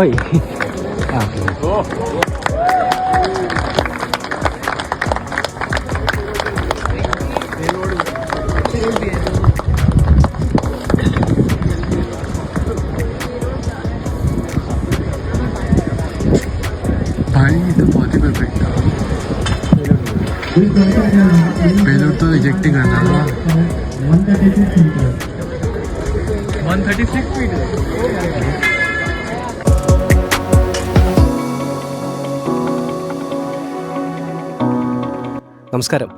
어이. 아, 다행이다 버티고 있다. 배도도 이젝팅 안 나와 136 feet നമസ്കാരം.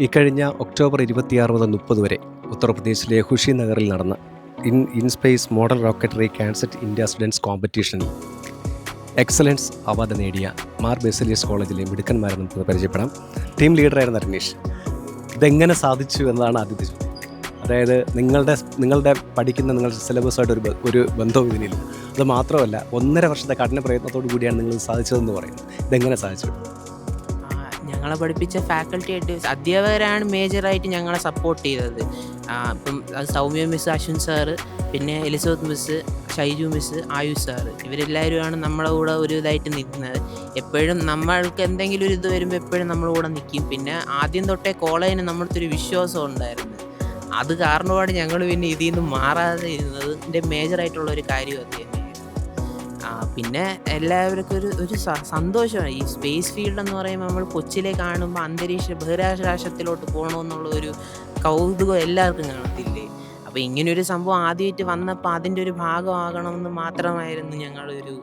ഇക്കഴിഞ്ഞ October ഇരുപത്തിയാറ് മുതൽ മുപ്പത് വരെ ഉത്തർപ്രദേശിലെ ഹുഷി നഗറിൽ നടന്ന in InSpace model rocketry CanSat India students competition excellence award നേടിയ മാർ ബെസലിയസ് കോളേജിലെ മിടുക്കന്മാരെ നമുക്ക് പരിചയപ്പെടാം. ടീം ലീഡറായിരുന്ന രമേഷ് ഇതെങ്ങനെ സാധിച്ചു എന്നതാണ് ആദ്യത്തെ ചോദ്യം. അതായത് നിങ്ങളുടെ നിങ്ങളുടെ പഠിക്കുന്ന നിങ്ങളുടെ സിലബസായിട്ട് ഒരു ഒരു ബന്ധവും ഇതിനില്ല. അത് മാത്രമല്ല ഒന്നര വർഷത്തെ കഠിന പ്രയത്നത്തോടു കൂടിയാണ് നിങ്ങൾ സാധിച്ചതെന്ന് പറയുന്നത്. ഇതെങ്ങനെ സാധിച്ചു? ഞങ്ങളെ പഠിപ്പിച്ച ഫാക്കൽറ്റി ആയിട്ട് അധ്യാപകരാണ് മേജറായിട്ട് ഞങ്ങളെ സപ്പോർട്ട് ചെയ്തത്. ഇപ്പം സൗമ്യ മിസ് അശ്വിൻ സാറ് പിന്നെ Elizabeth miss Shaiju miss Ayush sir ഇവരെല്ലാവരുമാണ് നമ്മളെ കൂടെ ഒരു ഇതായിട്ട് നിൽക്കുന്നത് എപ്പോഴും നമ്മൾക്ക് എന്തെങ്കിലും ഒരു ഇത് വരുമ്പോൾ എപ്പോഴും നമ്മളെ കൂടെ നിൽക്കും പിന്നെ ആദ്യം തൊട്ടേ കോളേജിന് നമ്മൾക്ക് ഒരു വിശ്വാസം ഉണ്ടായിരുന്നു. അത് കാരണമാണ് ഞങ്ങൾ പിന്നെ ഇതിൽ നിന്ന് മാറാതെ ഇരുന്നതിന്റെ മേജറായിട്ടുള്ള ഒരു കാര്യം അത് തന്നെയായിരുന്നു ആ, പിന്നെ എല്ലാവർക്കും ഒരു ഒരു സന്തോഷമാണ്. ഈ സ്പേസ് ഫീൽഡ് എന്ന് പറയുമ്പോൾ നമ്മൾ കൊച്ചിലെ കാണുമ്പോൾ അന്തരീക്ഷ ബഹിരാകാശത്തിലോട്ട് പോകണമെന്നുള്ള ഒരു കൗതുകം എല്ലാവർക്കും കാണത്തില്ലേ? അപ്പോൾ ഇങ്ങനൊരു സംഭവം ആദ്യമായിട്ട് വന്നപ്പോൾ അതിന്റെ ഒരു ഭാഗമാകണമെന്ന് മാത്രമായിരുന്നു ഞങ്ങളൊരു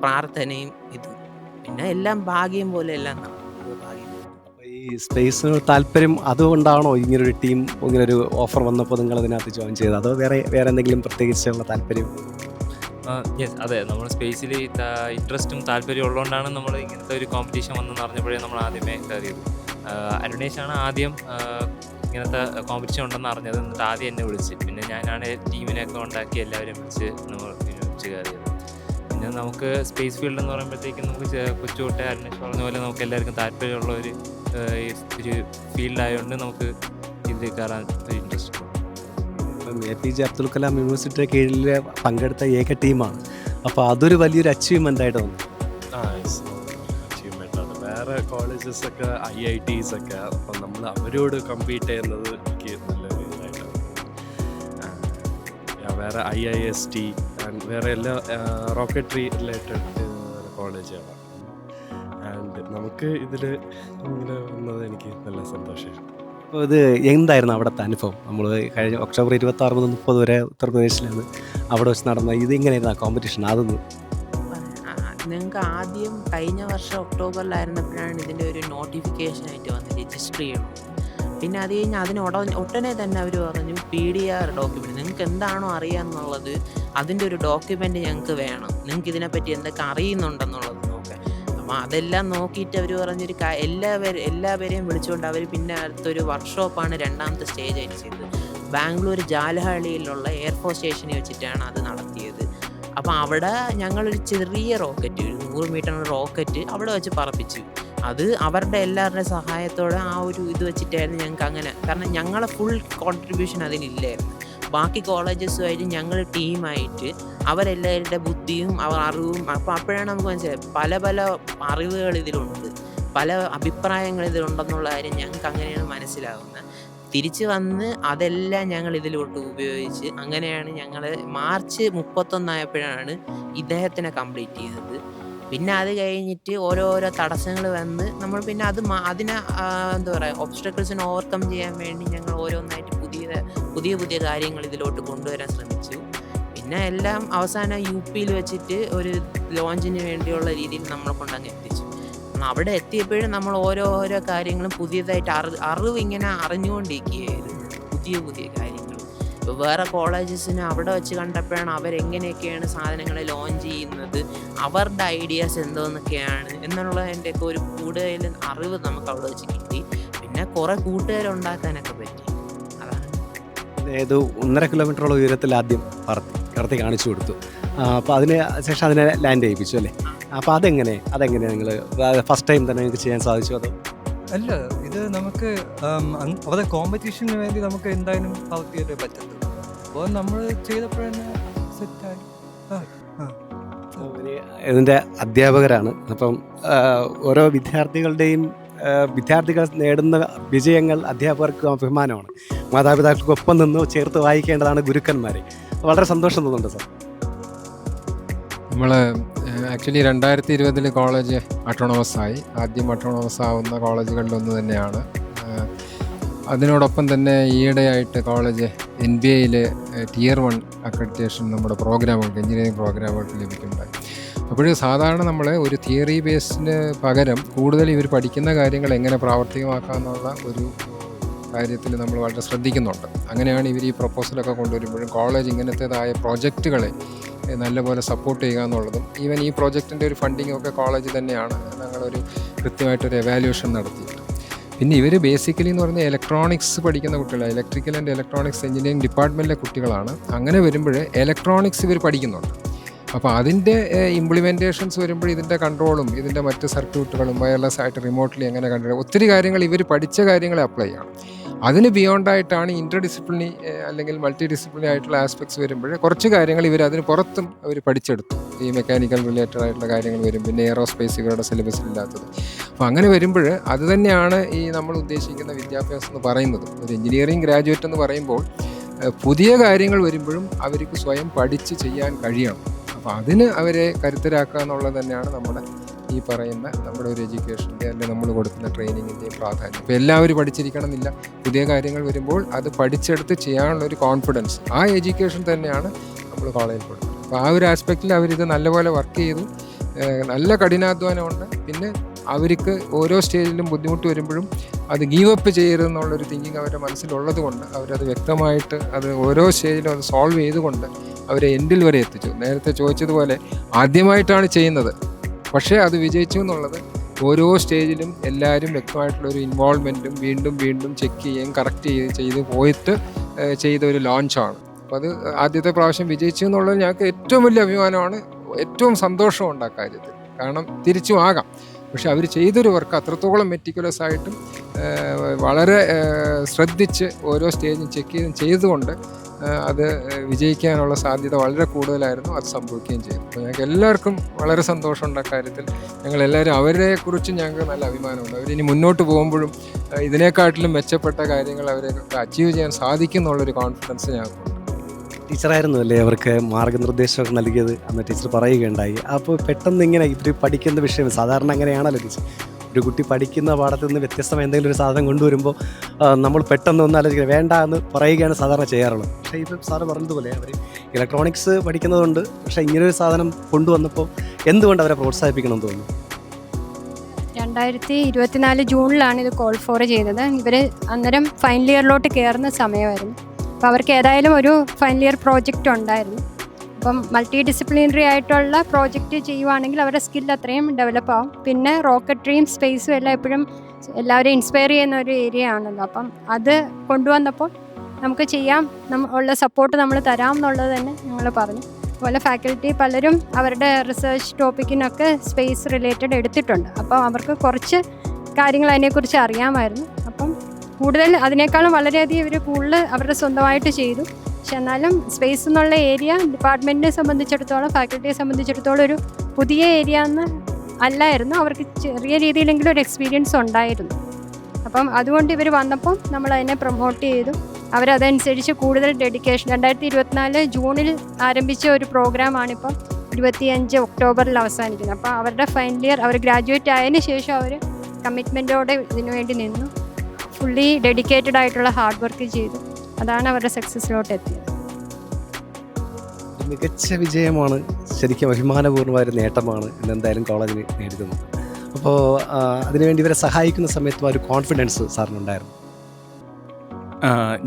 പ്രാർത്ഥനയും ഇതും. പിന്നെ എല്ലാം ഭാഗ്യം പോലെ എല്ലാം ഈ സ്പേസിനോട് താല്പര്യം അതുകൊണ്ടാണോ ഇങ്ങനൊരു ടീം ഇങ്ങനൊരു ഓഫർ വന്നപ്പോൾ നിങ്ങൾ അതിനകത്ത് ജോയിൻ ചെയ്തത്? അതോ വേറെ വേറെ എന്തെങ്കിലും പ്രത്യേകിച്ചുള്ള താല്പര്യം? യെസ് അതെ നമ്മൾ സ്പേസിൽ ഇൻട്രസ്റ്റും താല്പര്യം ഉള്ളതുകൊണ്ടാണ് നമ്മൾ ഇങ്ങനത്തെ ഒരു കോമ്പറ്റീഷൻ വന്നെന്ന് അറിഞ്ഞപ്പോഴേ നമ്മൾ ആദ്യമേ കയറിയത്. അരുണേഷാണ് ആദ്യം ഇങ്ങനത്തെ കോമ്പറ്റീഷൻ ഉണ്ടെന്ന് അറിഞ്ഞത് എന്നിട്ട് ആദ്യം എന്നെ വിളിച്ച്. പിന്നെ ഞാനാണ് ടീമിനെയൊക്കെ ഉണ്ടാക്കി എല്ലാവരെയും വിളിച്ച് നമ്മൾ വിളിച്ച് കയറിയത്. പിന്നെ നമുക്ക് സ്പേസ് ഫീൽഡ് എന്ന് പറയുമ്പോഴത്തേക്കും നമുക്ക് കൊച്ചുകൂട്ടെ കൊച്ചു അരുണേഷ് പറഞ്ഞ പോലെ നമുക്ക് എല്ലാവർക്കും താല്പര്യമുള്ള ഒരു ഒരു ഫീൽഡായതുകൊണ്ട് നമുക്ക് ഇതിൽ കയറാൻ ഒരു ഇൻട്രസ്റ്റ് ഉണ്ട് A P J Abdul Kalam യൂണിവേഴ്സിറ്റിയുടെ കീഴിൽ പങ്കെടുത്ത ഏക ടീമാണ്. അപ്പോൾ അതൊരു വലിയൊരു അച്ചീവ്മെന്റ് ആയിട്ട് തോന്നി. വേറെ കോളേജസ് ഒക്കെ ഐ ഐ ടീസ് ഒക്കെ അപ്പം നമ്മൾ അവരോട് കമ്പീറ്റ് ചെയ്യുന്നത് എനിക്ക് നല്ല ഇതായിട്ടാണ് വേറെ I I S T and വേറെ എല്ലാ റോക്കറ്ററി റിലേറ്റഡ് കോളേജുകളാണ് ആൻഡ് നമുക്ക് ഇതിൽ ഇങ്ങനെ വന്നത് എനിക്ക് നല്ല സന്തോഷമാണ് അപ്പോൾ ഇത് എന്തായിരുന്നു അവിടുത്തെ അനുഭവം? നമ്മൾ കഴിഞ്ഞ ഒക്ടോബർ ഇരുപത്തി ആറ് മുതൽ മുപ്പത് വരെ ഉത്തർപ്രദേശിലാണ്. അവിടെ വെച്ച് നടന്ന ഇത് എങ്ങനെയായിരുന്നു ആ കോമ്പറ്റീഷൻ അതൊന്ന് നിങ്ങൾക്ക് ആദ്യം കഴിഞ്ഞ വർഷം ഒക്ടോബറിലായിരുന്നപ്പോഴാണ് ഇതിന്റെ ഒരു നോട്ടിഫിക്കേഷൻ ആയിട്ട് വന്ന് രജിസ്റ്റർ ചെയ്യണം പിന്നെ അത് കഴിഞ്ഞ് അതിന് ഉട ഉടനെ തന്നെ അവർ പറഞ്ഞു പി ഡി ആർ ഡോക്യുമെന്റ് നിങ്ങൾക്ക് എന്താണോ അറിയാമെന്നുള്ളത് അതിന്റെ ഒരു ഡോക്യുമെന്റ് ഞങ്ങൾക്ക് വേണം. നിങ്ങൾക്ക് ഇതിനെപ്പറ്റി എന്തൊക്കെ അറിയുന്നുണ്ടെന്നുള്ളത് അപ്പോൾ അതെല്ലാം നോക്കിയിട്ട് അവർ പറഞ്ഞൊരു എല്ലാവരും എല്ലാവരെയും വിളിച്ചുകൊണ്ട് അവർ പിന്നെ അടുത്തൊരു വർക്ക്ഷോപ്പാണ് രണ്ടാമത്തെ സ്റ്റേജ് ആയിട്ട് ചെയ്തത്. ബാംഗ്ലൂർ ജാലഹള്ളിയിലുള്ള എയർഫോഴ്സ് സ്റ്റേഷനിൽ വെച്ചിട്ടാണ് അത് നടത്തിയത്. അപ്പോൾ അവിടെ ഞങ്ങളൊരു ചെറിയ റോക്കറ്റ് ഒരു നൂറ് മീറ്റർ റോക്കറ്റ് അവിടെ വെച്ച് പറപ്പിച്ചു. അത് അവരുടെ എല്ലാവരുടെ സഹായത്തോടെ ആ ഒരു ഇത് വെച്ചിട്ടായിരുന്നു ഞങ്ങൾക്ക് അങ്ങനെ കാരണം ഞങ്ങളെ ഫുൾ കോൺട്രിബ്യൂഷൻ അതിനില്ലായിരുന്നു ബാക്കി കോളേജസുമായിട്ട് ഞങ്ങൾ ടീമായിട്ട് അവരെല്ലാവരുടെ ബുദ്ധിയും അവർ അറിവും അപ്പോൾ അപ്പോഴാണ് നമുക്ക് മനസ്സിലായത്. പല പല അറിവുകൾ ഇതിലുണ്ട്. പല അഭിപ്രായങ്ങൾ ഇതിലുണ്ടെന്നുള്ള കാര്യം ഞങ്ങൾക്ക് അങ്ങനെയാണ് മനസ്സിലാകുന്നത്. തിരിച്ചു വന്ന് അതെല്ലാം ഞങ്ങൾ ഇതിലോട്ട് ഉപയോഗിച്ച് അങ്ങനെയാണ് ഞങ്ങൾ മാർച്ച് മുപ്പത്തൊന്നായപ്പോഴാണ് ഇദ്ദേഹത്തിനെ കംപ്ലീറ്റ് ചെയ്തത്. പിന്നെ അത് കഴിഞ്ഞിട്ട് ഓരോരോ തടസ്സങ്ങൾ വന്ന് നമ്മൾ പിന്നെ അത് അതിനെ എന്താ പറയുക ഒബ്സ്റ്റക്കിൾസിനെ ഓവർകം ചെയ്യാൻ വേണ്ടി ഞങ്ങൾ ഓരോന്നായിട്ട് പുതിയ പുതിയ പുതിയ കാര്യങ്ങൾ ഇതിലോട്ട് കൊണ്ടുവരാൻ ശ്രമിച്ചു. പിന്നെ എല്ലാം അവസാനം യു പിയിൽ വെച്ചിട്ട് ഒരു ലോഞ്ചിന് വേണ്ടിയുള്ള രീതിയിൽ നമ്മളെ കൊണ്ടങ്ങ് എത്തിച്ചു. അവിടെ എത്തിയപ്പോഴും നമ്മൾ ഓരോ ഓരോ കാര്യങ്ങളും പുതിയതായിട്ട് അറി അറിവ് ഇങ്ങനെ അറിഞ്ഞുകൊണ്ടിരിക്കുകയായിരുന്നു. പുതിയ പുതിയ കാര്യങ്ങൾ. ഇപ്പോൾ വേറെ കോളേജസിന് അവിടെ വെച്ച് കണ്ടപ്പോഴാണ് അവരെങ്ങനെയൊക്കെയാണ് സാധനങ്ങൾ ലോഞ്ച് ചെയ്യുന്നത് അവരുടെ ഐഡിയാസ് എന്തോന്നൊക്കെയാണ് എന്നുള്ളതിന്റെയൊക്കെ ഒരു കൂടുതൽ അറിവ് നമുക്ക് അവിടെ വെച്ച് കിട്ടി. പിന്നെ കുറേ കൂട്ടുകാരുണ്ടാക്കാനൊക്കെ പറ്റി. അതാണ്. ഏതോ ഒന്നര കിലോമീറ്ററോളം ഉയരത്തിൽ ആദ്യം പറത്തി. കടത്തി കാണിച്ചു കൊടുത്തു. അപ്പോൾ അതിന് ശേഷം അതിനെ ലാൻഡ് ചെയ്യിപ്പിച്ചു അല്ലേ? അപ്പോൾ അതെങ്ങനെ അതെങ്ങനെ നിങ്ങൾ ഫസ്റ്റ് ടൈം തന്നെ നിങ്ങൾക്ക് ചെയ്യാൻ സാധിച്ചു അതോ? അല്ല ഇത് നമുക്ക് അവരുടെ കോമ്പറ്റീഷന് വേണ്ടി നമുക്ക് എന്തായാലും സൗത്ത് ചെയ്തേ പറ്റത്തുള്ളൂ. അപ്പോൾ നമ്മൾ ചെയ്തപ്പോൾ തന്നെ സെറ്റായി ഇതിന്റെ അധ്യാപകരാണ്. അപ്പം ഓരോ വിദ്യാർത്ഥികളുടെയും വിദ്യാർത്ഥികൾ നേടുന്ന വിജയങ്ങൾ അധ്യാപകർക്ക് അഭിമാനമാണ്. മാതാപിതാക്കൾക്കൊപ്പം നിന്ന് ചേർത്ത് വായിക്കേണ്ടതാണ് ഗുരുക്കന്മാരെ. വളരെ സന്തോഷം തോന്നുന്നുണ്ട് സാർ. നമ്മൾ ആക്ച്വലി രണ്ടായിരത്തി ഇരുപതിൽ കോളേജ് അട്ടോണമസ് ആയി. ആദ്യം അട്ടോണമസ് ആവുന്ന കോളേജുകളിലൊന്ന് തന്നെയാണ്. അതിനോടൊപ്പം തന്നെ ഈയിടെയായിട്ട് കോളേജ് എൻ ബി എയിൽ ടിയർ വൺ അക്രഡിറ്റേഷൻ നമ്മുടെ പ്രോഗ്രാമുകൾക്ക് എഞ്ചിനീയറിംഗ് പ്രോഗ്രാമുകൾക്ക് ലഭിക്കുന്നുണ്ടായി. അപ്പോൾ സാധാരണ നമ്മൾ ഒരു തിയറി ബേസിന് പകരം കൂടുതൽ ഇവർ പഠിക്കുന്ന കാര്യങ്ങൾ എങ്ങനെ പ്രാവർത്തികമാക്കാമെന്നുള്ള ഒരു കാര്യത്തിൽ നമ്മൾ വളരെ ശ്രദ്ധിക്കുന്നുണ്ട്. അങ്ങനെയാണ് ഇവർ ഈ പ്രപ്പോസലൊക്കെ കൊണ്ടുവരുമ്പോഴും കോളേജ് ഇങ്ങനത്തേതായ പ്രോജക്റ്റുകളെ നല്ലപോലെ സപ്പോർട്ട് ചെയ്യുക എന്നുള്ളതും ഈവൻ ഈ പ്രോജക്റ്റിന്റെ ഒരു ഫണ്ടിങ് ഒക്കെ കോളേജ് തന്നെയാണ് ഞങ്ങളൊരു കൃത്യമായിട്ടൊരു എവാലുവേഷൻ നടത്തിയിട്ട് പിന്നെ ഇവർ ബേസിക്കലി എന്ന് പറഞ്ഞാൽ ഇലക്ട്രോണിക്സ് പഠിക്കുന്ന കുട്ടികളാണ്. ഇലക്ട്രിക്കൽ ആൻഡ് ഇലക്ട്രോണിക്സ് എഞ്ചിനീയറിംഗ് ഡിപ്പാർട്ട്മെന്റിലെ കുട്ടികളാണ്. അങ്ങനെ വരുമ്പോൾ ഇലക്ട്രോണിക്സ് ഇവർ പഠിക്കുന്നുണ്ട്. അപ്പോൾ അതിന്റെ ഇംപ്ലിമെന്റേഷൻസ് വരുമ്പോൾ ഇതിന്റെ കൺട്രോളും ഇതിന്റെ മറ്റ് സർക്യൂട്ടുകളും വയർലെസ് ആയിട്ട് റിമോട്ട്ലി എങ്ങനെ കൺട്രോൾ ഒത്തിരി കാര്യങ്ങൾ ഇവർ പഠിച്ച കാര്യങ്ങളെ അപ്ലൈ ചെയ്യണം. അതിന് ബിയോണ്ടായിട്ടാണ് ഇന്റർ ഡിസിപ്ലിനി അല്ലെങ്കിൽ മൾട്ടി ഡിസിപ്ലിനി ആയിട്ടുള്ള ആസ്പെക്ട്സ് വരുമ്പോൾ കുറച്ച് കാര്യങ്ങൾ ഇവർ അതിന് പുറത്തും അവർ പഠിച്ചെടുത്തു ഈ മെക്കാനിക്കൽ റിലേറ്റഡ് ആയിട്ടുള്ള കാര്യങ്ങൾ വരും പിന്നെ എയറോസ്പേസ് ഇവരുടെ സിലബസിൽ ഇല്ലാത്തത്. അപ്പോൾ അങ്ങനെ വരുമ്പോൾ അത് തന്നെയാണ് ഈ നമ്മൾ ഉദ്ദേശിക്കുന്ന വിദ്യാഭ്യാസം എന്ന് പറയുന്നത്. ഒരു എഞ്ചിനീയറിംഗ് ഗ്രാജുവേറ്റ് എന്ന് പറയുമ്പോൾ പുതിയ കാര്യങ്ങൾ വരുമ്പോഴും അവർക്ക് സ്വയം പഠിച്ച് ചെയ്യാൻ കഴിയണം. അപ്പോൾ അതിന് അവരെ കരുത്തരാക്കുക എന്നുള്ളത് തന്നെയാണ് നമ്മുടെ ഈ പറയുന്ന നമ്മുടെ ഒരു എഡ്യൂക്കേഷന്റെ അല്ലെങ്കിൽ നമ്മൾ കൊടുക്കുന്ന ട്രെയിനിങ്ങിന്റെയും പ്രാധാന്യം. ഇപ്പോൾ എല്ലാവരും പഠിച്ചിരിക്കണം എന്നില്ല പുതിയ കാര്യങ്ങൾ വരുമ്പോൾ അത് പഠിച്ചെടുത്ത് ചെയ്യാനുള്ള ഒരു കോൺഫിഡൻസ് ആ എഡ്യൂക്കേഷൻ തന്നെയാണ് നമ്മൾ കോളേജിൽ കൊടുക്കുന്നത്. അപ്പോൾ ആ ഒരു ആസ്പെക്റ്റിൽ അവരിത് നല്ലപോലെ വർക്ക് ചെയ്തു. നല്ല കഠിനാധ്വാനമുണ്ട്. പിന്നെ അവർക്ക് ഓരോ സ്റ്റേജിലും ബുദ്ധിമുട്ട് വരുമ്പോഴും അത് ഗീവ് അപ്പ് ചെയ്യരുത് ചെയ്യരുതെന്നുള്ളൊരു തിങ്കിങ് അവരുടെ മനസ്സിലുള്ളത് കൊണ്ട് അവരത് വ്യക്തമായിട്ട് അത് ഓരോ സ്റ്റേജിലും അത് സോൾവ് ചെയ്തുകൊണ്ട് അവരെ എൻഡിൽ വരെ എത്തിച്ചു? നേരത്തെ ചോദിച്ചതുപോലെ ആദ്യമായിട്ടാണ് ചെയ്യുന്നത്. പക്ഷേ അത് വിജയിച്ചു എന്നുള്ളത് ഓരോ സ്റ്റേജിലും എല്ലാവരും വ്യക്തമായിട്ടുള്ള ഒരു ഇൻവോൾവ്മെന്റും വീണ്ടും വീണ്ടും ചെക്ക് ചെയ്യുകയും കറക്റ്റ് ചെയ്ത് ചെയ്ത് പോയിട്ട് ചെയ്ത ഒരു ലോഞ്ചാണ് അപ്പോൾ അത് ആദ്യത്തെ പ്രാവശ്യം വിജയിച്ചു എന്നുള്ളത് ഞങ്ങൾക്ക് ഏറ്റവും വലിയ അഭിമാനമാണ് ഏറ്റവും സന്തോഷമുണ്ട് ആ കാര്യത്തിൽ. കാരണം തിരിച്ചും ആകാം. പക്ഷെ അവർ ചെയ്തൊരു വർക്ക് അത്രത്തോളം മെറ്റിക്കുലസ് ആയിട്ടും വളരെ ശ്രദ്ധിച്ച് ഓരോ സ്റ്റേജും ചെക്ക് ചെയ്തും ചെയ്തുകൊണ്ട് അത് വിജയിക്കാനുള്ള സാധ്യത വളരെ കൂടുതലായിരുന്നു. അത് സംഭവിക്കുകയും ചെയ്തു. അപ്പോൾ ഞങ്ങൾക്ക് എല്ലാവർക്കും വളരെ സന്തോഷമുണ്ട് ആ കാര്യത്തിൽ. ഞങ്ങൾ എല്ലാവരും അവരെ ഞങ്ങൾക്ക് നല്ല അഭിമാനമുണ്ട്. അവരിനി മുന്നോട്ട് പോകുമ്പോഴും ഇതിനെക്കാട്ടിലും മെച്ചപ്പെട്ട കാര്യങ്ങൾ അവരെ അച്ചീവ് ചെയ്യാൻ സാധിക്കും എന്നുള്ളൊരു കോൺഫിഡൻസ് ഞങ്ങൾക്കുണ്ട്. ടീച്ചറായിരുന്നു അല്ലേ അവർക്ക് മാർഗനിർദ്ദേശമൊക്കെ നൽകിയത്? അന്ന് ടീച്ചർ പറയുകയുണ്ടായി. അപ്പോൾ പെട്ടെന്ന് ഇങ്ങനെ ഇവർ പഠിക്കുന്ന വിഷയം സാധാരണ അങ്ങനെയാണല്ലോ ടീച്ചർ. ഒരു കുട്ടി പഠിക്കുന്ന പാഠത്തിൽ നിന്ന് വ്യത്യസ്തമായ എന്തെങ്കിലും ഒരു സാധനം കൊണ്ടുവരുമ്പോൾ നമ്മൾ പെട്ടെന്ന് ഒന്ന് ആലോചിക്കുക വേണ്ട എന്ന് പറയുകയാണ് സാധാരണ ചെയ്യാറുള്ളത്. പക്ഷേ ഇപ്പം സാറ് പറഞ്ഞതുപോലെ അവർ ഇലക്ട്രോണിക്സ് പഠിക്കുന്നതുകൊണ്ട് പക്ഷേ ഇങ്ങനൊരു സാധനം കൊണ്ടുവന്നപ്പോൾ എന്തുകൊണ്ട് അവരെ പ്രോത്സാഹിപ്പിക്കണം എന്ന് തോന്നുന്നു? രണ്ടായിരത്തി ഇരുപത്തിനാല് ജൂണിലാണ് ഇത് കോൾ ഫോർ ചെയ്തത്. ഇവർ അന്നേരം ഫൈനൽ ഇയറിലോട്ട് കയറുന്ന സമയമായിരുന്നു. അപ്പോൾ അവർക്ക് ഏതായാലും ഒരു ഫൈനൽ ഇയർ പ്രോജക്റ്റ് ഉണ്ടായിരുന്നു. അപ്പം മൾട്ടി ഡിസിപ്ലിനറി ആയിട്ടുള്ള പ്രോജക്റ്റ് ചെയ്യുവാണെങ്കിൽ അവരുടെ സ്കിൽ അത്രയും ഡെവലപ്പ് ആവും. പിന്നെ റോക്കറ്ററിയും സ്പേസും എല്ലാം എപ്പോഴും എല്ലാവരെയും ഇൻസ്പയർ ചെയ്യുന്ന ഒരു ഏരിയ ആണല്ലോ. അപ്പം അത് കൊണ്ടുവന്നപ്പോൾ നമുക്ക് ചെയ്യാം. ഉള്ള സപ്പോർട്ട് നമ്മൾ തരാം എന്നുള്ളത് തന്നെ ഞങ്ങൾ പറഞ്ഞു. അതുപോലെ ഫാക്കൽറ്റി പലരും അവരുടെ റിസർച്ച് ടോപ്പിക്കിനൊക്കെ സ്പേസ് റിലേറ്റഡ് എടുത്തിട്ടുണ്ട്. അപ്പോൾ അവർക്ക് കുറച്ച് കാര്യങ്ങൾ അതിനെക്കുറിച്ച് അറിയാമായിരുന്നു. അപ്പം കൂടുതൽ അതിനേക്കാളും വളരെയധികം ഇവർ കൂടുതൽ അവരുടെ സ്വന്തമായിട്ട് ചെയ്തു. പക്ഷെ എന്നാലും സ്പേസ് എന്നുള്ള ഏരിയ ഡിപ്പാർട്ട്മെന്റിനെ സംബന്ധിച്ചിടത്തോളം ഫാക്കൽറ്റിയെ സംബന്ധിച്ചിടത്തോളം ഒരു പുതിയ ഏരിയ എന്ന് അല്ലായിരുന്നു. അവർക്ക് ചെറിയ രീതിയിലെങ്കിലും ഒരു എക്സ്പീരിയൻസ് ഉണ്ടായിരുന്നു. അപ്പം അതുകൊണ്ട് ഇവർ വന്നപ്പം നമ്മൾ അതിനെ പ്രൊമോട്ട് ചെയ്തു. അവരതനുസരിച്ച് കൂടുതൽ ഡെഡിക്കേഷൻ രണ്ടായിരത്തി ഇരുപത്തിനാല് ജൂണിൽ ആരംഭിച്ച ഒരു പ്രോഗ്രാമാണിപ്പം ഇരുപത്തിയഞ്ച് ഒക്ടോബറിൽ അവസാനിക്കുന്നത്. അപ്പോൾ അവരുടെ ഫൈനൽ ഇയർ അവർ ഗ്രാജുവേറ്റ് ആയതിനു ശേഷം അവർ കമ്മിറ്റ്മെന്റോടെ ഇതിനുവേണ്ടി നിന്നു. ഫുള്ളി ഡെഡിക്കേറ്റഡ് ആയിട്ടുള്ള ഹാർഡ് വർക്ക് ചെയ്തു. അതാണ് അവരുടെ സക്സസ്സിലോട്ട് എത്തിയത് ഒരു മികച്ച വിജയമാണ് ശരിക്കും അഭിമാനപൂർണമായ ഒരു നേട്ടമാണ് ഇന്ന് എന്തായാലും കോളേജിന് നേടുന്നത് അപ്പോൾ അതിനുവേണ്ടി ഇവരെ സഹായിക്കുന്ന സമയത്ത് ആ ഒരു കോൺഫിഡൻസ് സാറിനുണ്ടായിരുന്നു.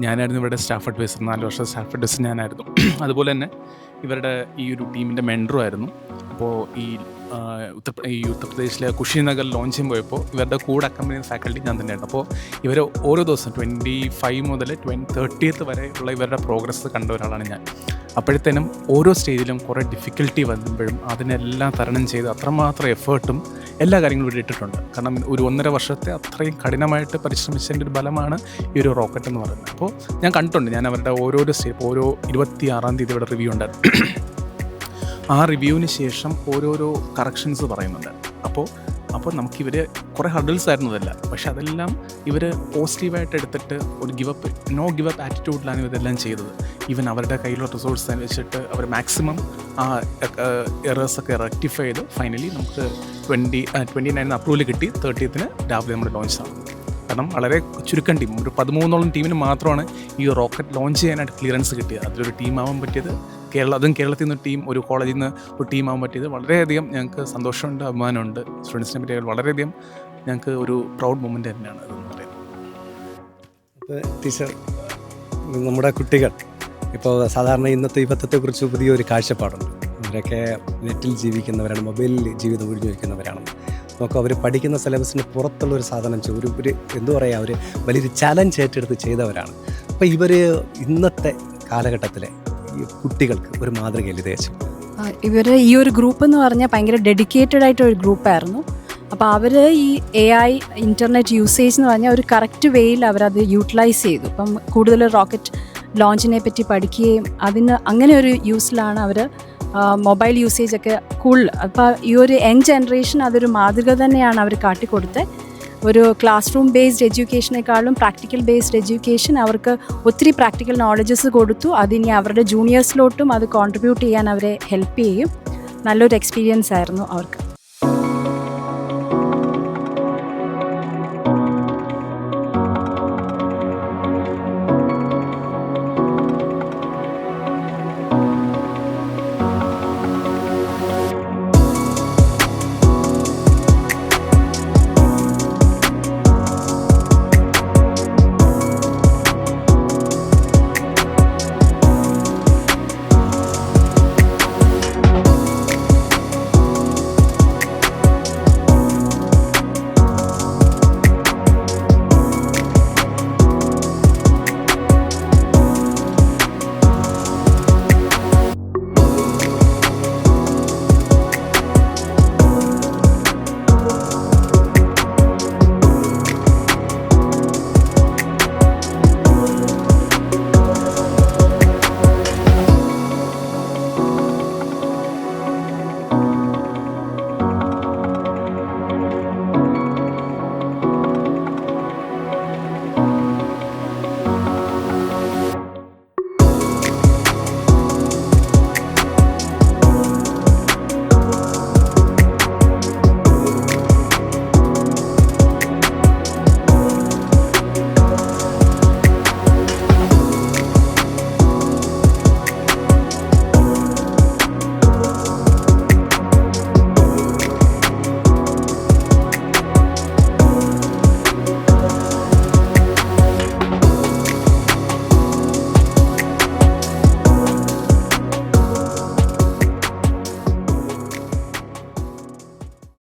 ഞാനായിരുന്നു ഇവരുടെ സ്റ്റാഫ് അഡ്വൈസർ നാല് വർഷം സ്റ്റാഫ് അഡ്വൈസർ ഞാനായിരുന്നു. അതുപോലെ തന്നെ ഇവരുടെ ഈ ഒരു ടീമിന്റെ മെൻഡറും ആയിരുന്നു. അപ്പോൾ ഈ ഈ ഉത്തർപ്രദേശിലെ കുഷിനഗർ ലോഞ്ച് ചെയ്യാൻ പോയപ്പോൾ ഇവരുടെ കൂടെ അക്കമ്പനി ഫാക്കൽറ്റി ഞാൻ തന്നെയായിരുന്നു. അപ്പോൾ ഇവർ ഓരോ ദിവസം ട്വന്റി ഫൈവ് മുതൽ ട്വൻ തേർട്ടിയത്ത് വരെ ഉള്ള ഇവരുടെ പ്രോഗ്രസ് കണ്ട ഒരാളാണ് ഞാൻ. അപ്പോഴത്തേനും ഓരോ സ്റ്റേജിലും കുറേ ഡിഫിക്കൽട്ടി വരുമ്പോഴും അതിനെല്ലാം തരണം ചെയ്ത് അത്രമാത്രം എഫേർട്ടും എല്ലാ കാര്യങ്ങളും ഇവിടെ ഇട്ടിട്ടുണ്ട്. കാരണം ഒരു ഒന്നര വർഷത്തെ അത്രയും കഠിനമായിട്ട് പരിശ്രമിച്ചതിന്റെ ഒരു ഫലമാണ് ഈ ഒരു റോക്കറ്റ് എന്ന് പറയുന്നത്. അപ്പോൾ ഞാൻ കണ്ടിട്ടുണ്ട് ഞാൻ അവരുടെ ഓരോരോ സ്റ്റേപ്പ് ഓരോ ഇരുപത്തി ആറാം തീയതി ഇവിടെ റിവ്യൂ ഉണ്ടായിരുന്നു. ആ റിവ്യൂവിന് ശേഷം ഓരോരോ കറക്ഷൻസ് പറയുന്നുണ്ട്. അപ്പോൾ അപ്പോൾ നമുക്കിവർ കുറേ ഹർഡിൽസ് ആയിരുന്നു അതല്ല. പക്ഷെ അതെല്ലാം ഇവർ പോസിറ്റീവായിട്ട് എടുത്തിട്ട് ഒരു up no give give up ആറ്റിറ്റ്യൂഡിലാണ് ഇതെല്ലാം ചെയ്തത്. ഈവൻ അവരുടെ കയ്യിലുള്ള റിസോഴ്സ് വെച്ചിട്ട് അവർ മാക്സിമം ആ എറേഴ്സൊക്കെ റെക്ടിഫൈ ചെയ്ത് ഫൈനലി നമുക്ക് ട്വന്റി ട്വന്റി നയൻ അപ്രൂവൽ കിട്ടി. തേർട്ടിയത്തിന് രാവിലെ നമ്മൾ ലോഞ്ച് കാരണം വളരെ ചുരുക്കം ടീം ഒരു പതിമൂന്നോളം ടീമിന് മാത്രമാണ് ഈ റോക്കറ്റ് ലോഞ്ച് ചെയ്യാനായിട്ട് ക്ലിയറൻസ് കിട്ടിയത്. അതിലൊരു ടീമാവാൻ പറ്റിയത് കേരള അതും കേരളത്തിൽ നിന്ന് ടീം ഒരു കോളേജിൽ നിന്ന് ഒരു ടീമാവാൻ പറ്റിയത് വളരെയധികം ഞങ്ങൾക്ക് സന്തോഷമുണ്ട് അഭിമാനമുണ്ട്. സ്റ്റുഡൻസിനെ പറ്റി വളരെയധികം ഞങ്ങൾക്ക് ഒരു പ്രൗഡ് മൊമെന്റ് തന്നെയാണ് അതെന്ന് പറയുന്നത്. ടീച്ചർ നമ്മുടെ കുട്ടികൾ ഇപ്പോൾ സാധാരണ ഇന്നത്തെ യുവത്വത്തെക്കുറിച്ച് പുതിയൊരു കാഴ്ചപ്പാടുണ്ട്. അവരൊക്കെ നെറ്റിൽ ജീവിക്കുന്നവരാണ് മൊബൈലിൽ ജീവിതം ഒഴിഞ്ഞു വയ്ക്കുന്നവരാണ് നമുക്ക് അവർ പഠിക്കുന്ന സിലബസിന് പുറത്തുള്ള ഒരു സാധനം ഒരു ഒരു എന്തു പറയുക അവർ വലിയൊരു ചലഞ്ച് ഏറ്റെടുത്ത് ചെയ്തവരാണ്. അപ്പോൾ ഇവർ ഇന്നത്തെ കാലഘട്ടത്തിലെ കുട്ടികൾക്ക് ഒരു മാതൃകയിൽ ദേശം ഇവർ ഈ ഒരു ഗ്രൂപ്പ് എന്ന് പറഞ്ഞാൽ ഭയങ്കര ഡെഡിക്കേറ്റഡ് ആയിട്ട് ഒരു ഗ്രൂപ്പായിരുന്നു അപ്പോൾ അവർ ഈ എ ഐ ഇന്റർനെറ്റ് യൂസേജ് എന്ന് പറഞ്ഞാൽ ഒരു കറക്റ്റ് വേയിൽ അവരത് യൂട്ടിലൈസ് ചെയ്തു. ഇപ്പം കൂടുതൽ റോക്കറ്റ് ലോഞ്ചിനെ പറ്റി പഠിക്കുകയും അതിന് അങ്ങനെ ഒരു യൂസിലാണ് അവർ മൊബൈൽ യൂസേജ് ഒക്കെ കൂടുതൽ. അപ്പോൾ ഈ ഒരു യങ് ജനറേഷൻ അതൊരു മാതൃക തന്നെയാണ് അവർ കാട്ടിക്കൊടുത്തത്. ഒരു ക്ലാസ് റൂം ബേസ്ഡ് എഡ്യൂക്കേഷനേക്കാളും പ്രാക്ടിക്കൽ ബേസ്ഡ് എഡ്യൂക്കേഷൻ അവർക്ക് ഒത്തിരി പ്രാക്ടിക്കൽ നോളജസ് കൊടുത്തു. അതിനി അവരുടെ ജൂനിയേഴ്സിലോട്ടും അത് കോൺട്രിബ്യൂട്ട് ചെയ്യാൻ അവരെ ഹെൽപ്പ് ചെയ്യും. നല്ലൊരു എക്സ്പീരിയൻസ് ആയിരുന്നു അവർക്ക്.